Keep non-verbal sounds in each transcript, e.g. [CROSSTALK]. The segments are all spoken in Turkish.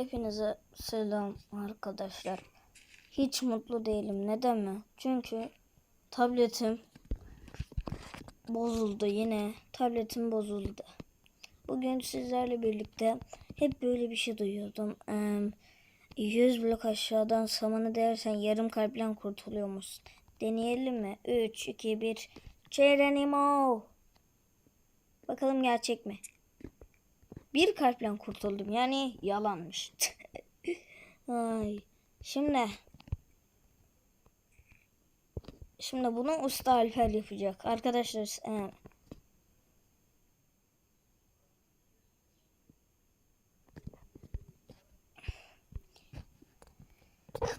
Hepinize selam arkadaşlar. Hiç mutlu değilim. Neden mi? Çünkü tabletim bozuldu yine. Tabletim bozuldu. Bugün sizlerle birlikte hep böyle bir şey duyuyordum. Eee 100 blok aşağıdan samanı değersen yarım kalpten kurtuluyormuşsun. Deneyelim mi? 3, 2, 1. Çerenimo. Bakalım gerçek mi? Bir kalple kurtuldum. Yani yalanmış. [LAUGHS] Ay. Şimdi Şimdi bunu usta Alper yapacak. Arkadaşlar e,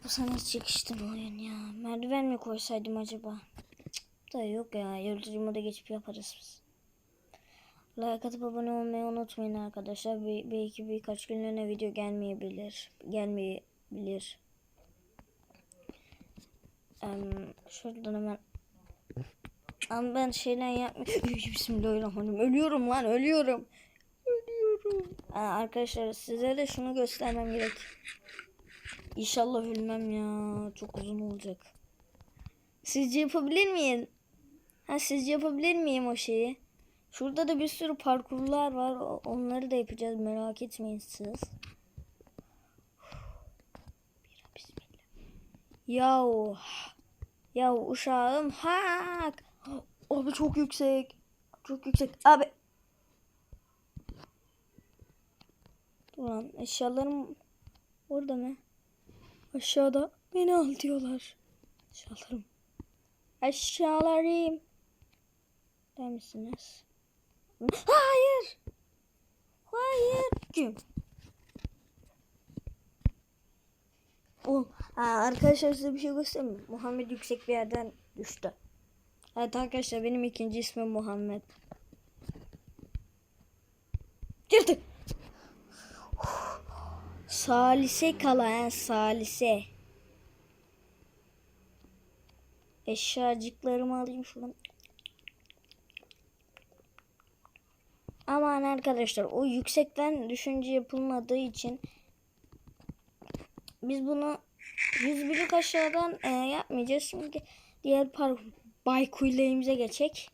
bu sana hiç yakıştı bu oyun ya. Merdiven mi koysaydım acaba? Cık, da yok ya. Yaratıcı da geçip yaparız biz. Like atıp abone olmayı unutmayın arkadaşlar. Bel- belki birkaç günlüğüne video gelmeyebilir. Gelmeyebilir. Em, şuradan hemen Ama ben şeyden yapmıyorum. [LAUGHS] Bismillahirrahmanirrahim. Ölüyorum lan ölüyorum. Ölüyorum. Aa, arkadaşlar size de şunu göstermem gerek. İnşallah ölmem ya. Çok uzun olacak. Sizce yapabilir miyim? Ha sizce yapabilir miyim o şeyi? Şurada da bir sürü parkurlar var. Onları da yapacağız. Merak etmeyin siz. Yahu. Yahu uşağım hak. Abi çok yüksek. Çok yüksek. Abi. Dur lan eşyalarım orada mı? Aşağıda beni al diyorlar. Eşyalarım. Eşyalarım. Der misiniz? Hayır. Hayır. Kim? Ha, arkadaşlar size bir şey göstereyim mi? Muhammed yüksek bir yerden düştü. Evet arkadaşlar benim ikinci ismim Muhammed. Girdi. Salise kala ha salise. Eşyacıklarımı alayım şuradan. Aman arkadaşlar o yüksekten düşünce yapılmadığı için biz bunu 100 blok aşağıdan e, yapmayacağız. Şimdi diğer par baykuyleğimize geçecek.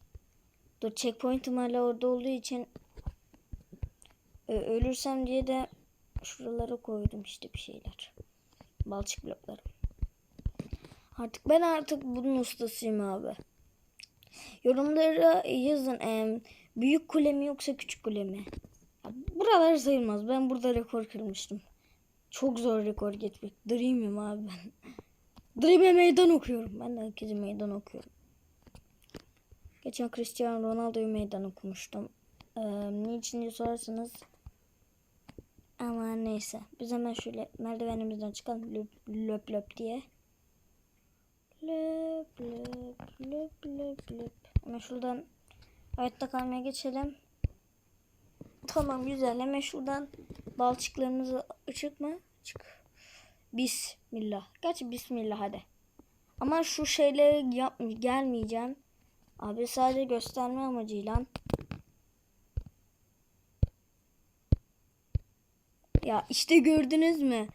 Dur checkpoint'im hala orada olduğu için e, ölürsem diye de şuralara koydum işte bir şeyler. Balçık blokları. Artık ben artık bunun ustasıyım abi. Yorumlara yazın. em, büyük kule mi yoksa küçük kule mi? Ya, buralar sayılmaz. Ben burada rekor kırmıştım. Çok zor rekor geçmek. Dream'im abi ben. [LAUGHS] Dream'e meydan okuyorum. Ben de herkese meydan okuyorum. Geçen Cristiano Ronaldo'yu meydan okumuştum. Ee, niçin diye sorarsanız ama neyse. Biz hemen şöyle merdivenimizden çıkalım. Löp löp, löp diye. Löp löp löp löp löp. Hemen şuradan hayatta kalmaya geçelim. Tamam güzel. Hemen şuradan balçıklarımızı açık mı? Çık. Bismillah. Gerçi bismillah hadi. Ama şu şeyleri yap gelmeyeceğim. Abi sadece gösterme amacıyla. Ya işte gördünüz mü?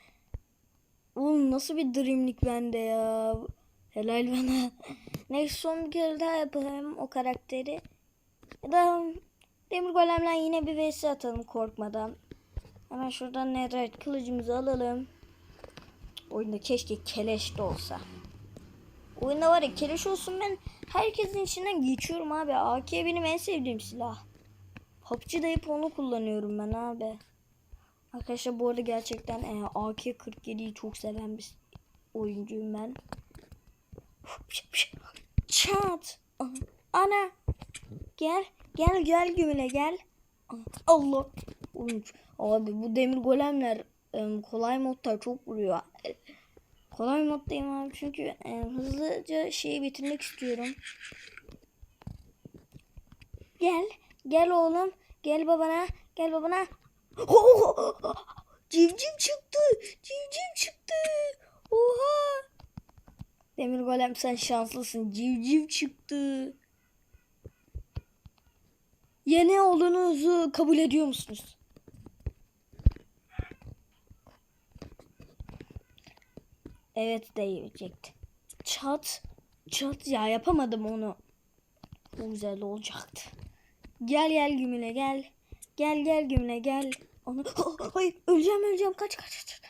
Oğlum nasıl bir dreamlik bende ya. Helal bana. [LAUGHS] Neyse son bir kere daha yapalım o karakteri. Ya da Demir Golem'le yine bir vs atalım korkmadan. Hemen şuradan netherite kılıcımızı alalım. Oyunda keşke keleş de olsa. Oyunda var ya keleş olsun ben herkesin içinden geçiyorum abi. AK benim en sevdiğim silah. PUBG'de hep onu kullanıyorum ben abi. Arkadaşlar bu arada gerçekten e, AK-47'yi çok seven bir oyuncuyum ben. Çat. Ana. Gel. Gel gel gümüle gel. Allah. Oğlum, Abi bu demir golemler kolay modda çok vuruyor. Kolay moddayım abi çünkü hızlıca şeyi bitirmek istiyorum. Gel. Gel oğlum. Gel babana. Gel babana. [GASPS] Civciv çıktı. Civciv çıktı. Oha. Demir golem sen şanslısın. Civciv çıktı. Yeni oğlunuzu kabul ediyor musunuz? Evet diyecekti. Çat. Çat ya yapamadım onu. O güzel olacaktı. Gel gel gümüle gel. Gel gel gümüle gel. Onu [GASPS] hayır öleceğim öleceğim kaç kaç.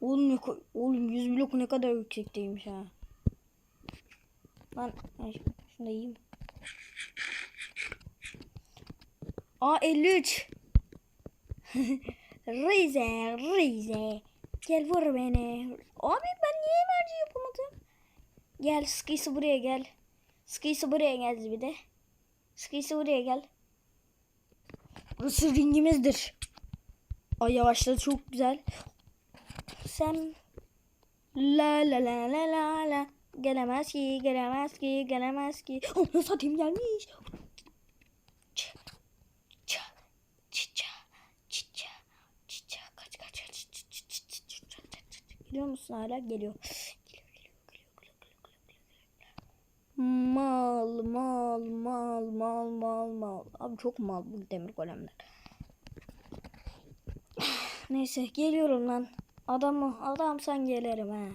Oğlum ne oğlum 100 blok ne kadar yüksekteymiş ha. Lan şunu da yiyeyim. Aa 53. [LAUGHS] Rize, Rize. Gel vur beni. Abi ben niye emerci yapamadım? Gel sıkıysa buraya gel. Sıkıysa buraya gel bir de. Sıkıysa buraya gel. Burası ringimizdir. Ay yavaşladı çok güzel. Sen la la la la la la gelemez ki gelemez ki gelemez ki. Oh satayım gelmiş. Geliyor musun hala? Geliyor. Mal mal mal mal mal mal. Abi çok mal bu demir golemler. Neyse geliyorum lan. Adamı adam sen gelirim ha.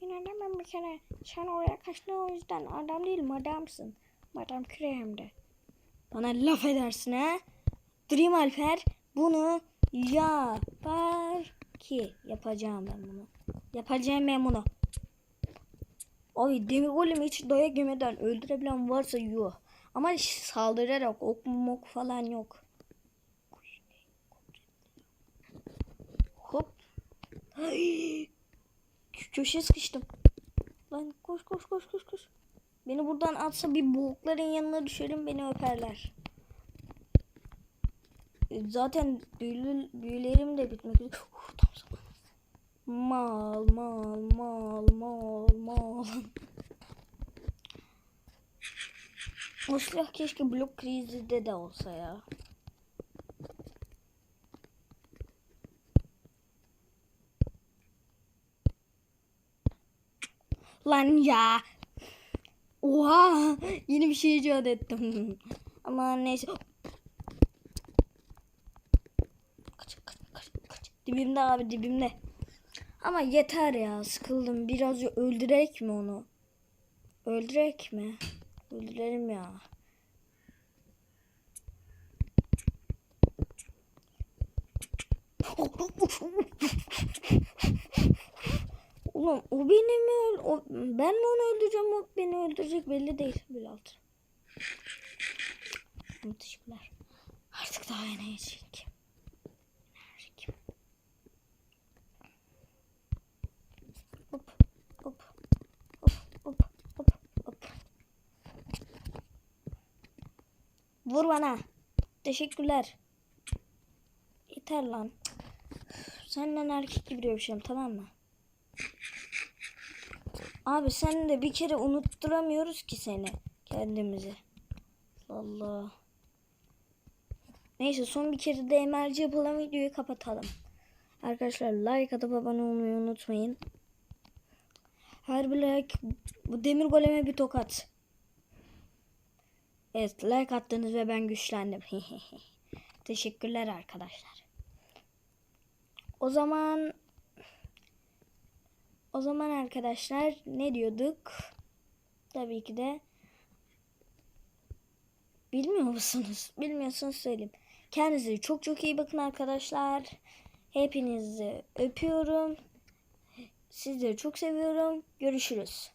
İnanamam bir kere. Sen oraya kaçtın o yüzden. Adam değil madamsın. Madam küre hem de. Bana laf edersin ha. Dream Alper bunu yapar ki. Yapacağım ben bunu. Yapacağım ben bunu. Abi demir golemi hiç dayak yemeden öldürebilen varsa yuh. Ama saldırarak ok mok falan yok. Hop. Ay. Kö- Köşeye sıkıştım. Lan koş koş koş koş koş. Beni buradan atsa bir boğukların yanına düşerim beni öperler. E, Zaten büyülerim de bitmek üzere. Mal mal mal mal mal. O silah keşke blok krizinde de olsa ya. Lan ya. Oha. Yeni bir şey icat ettim. Ama neyse. Kaç, kaç, kaç, kaç. Dibimde abi dibimde. Ama yeter ya sıkıldım. Biraz öldürek mi onu? Öldürek mi? Öldürelim ya. Ulan o beni mi öl o, ben mi onu öldüreceğim o beni öldürecek belli değil Bülalt. Teşekkürler. Artık daha ne geçecek? Enerjik. Hop hop hop hop hop hop. Vur bana. Teşekkürler. Yeter lan. Senden erkek gibi dövüşelim tamam mı? Abi sen de bir kere unutturamıyoruz ki seni kendimizi. Allah. Neyse son bir kere de emerci yapalım videoyu kapatalım. Arkadaşlar like atıp abone olmayı unutmayın. Her bir like bu demir goleme bir tokat. Evet like attınız ve ben güçlendim. [LAUGHS] Teşekkürler arkadaşlar. O zaman o zaman arkadaşlar ne diyorduk? Tabii ki de bilmiyor musunuz? [LAUGHS] Bilmiyorsanız söyleyeyim. Kendinize çok çok iyi bakın arkadaşlar. Hepinizi öpüyorum. Sizleri çok seviyorum. Görüşürüz.